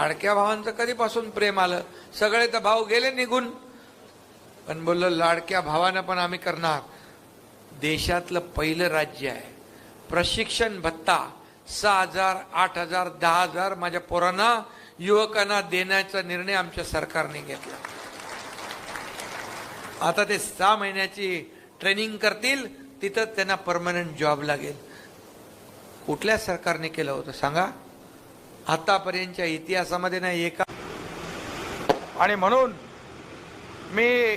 लाडक्या भावांचं कधीपासून प्रेम आलं? सगळे तर भाऊ गेले निघून. पण बोललो लाडक्या भावानं पण आम्ही करणार. देशातलं पहिलं राज्य आहे. प्रशिक्षण भत्ता सहा हजार आठ हजार दहा हजार माझ्या पोरांना युवकांना देण्याचा निर्णय आमच्या सरकारने घेतला. आता ते सहा महिन्याची ट्रेनिंग करतील तिथं त्यांना परमनंट जॉब लागेल. कुठल्या सरकारने केलं होतं? सांगा. आतापर्यंतच्या इतिहासामध्ये नाही एका आणि म्हणून मी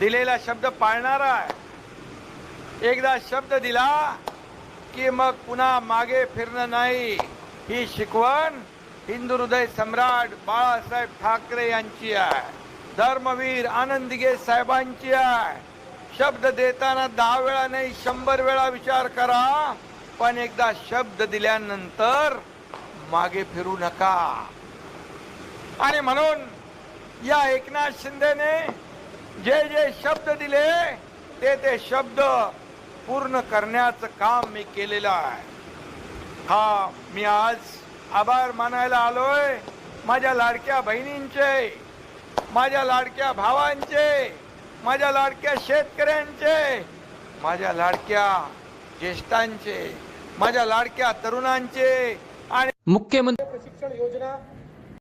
दिलेला शब्द पाळणार आहे. एकदा शब्द दिला की मग पुन्हा मागे फिरणं नाही. ही शिकवण हिंदू हृदय सम्राट बाळासाहेब ठाकरे यांची आहे. धर्मवीर आनंदगे साहेबांची आहे. शब्द देताना दहा वेळा नाही शंभर वेळा विचार करा. पण एकदा शब्द दिल्यानंतर मागे फिरू नका. आणि म्हणून या एकनाथ शिंदेने जे जे शब्द दिले ते ते शब्द पूर्ण करण्याचं काम मी केलेलं आहे. हा मी आज आभार मानायला आलोय माझ्या लाडक्या बहिणींचे माझ्या लाडक्या भावांचे माझ्या लाडक्या शेतकऱ्यांचे माझ्या लाडक्या ज्येष्ठांचे माझ्या लाडक्या तरुणांचे आणि मुख्यमंत्री प्रशिक्षण योजना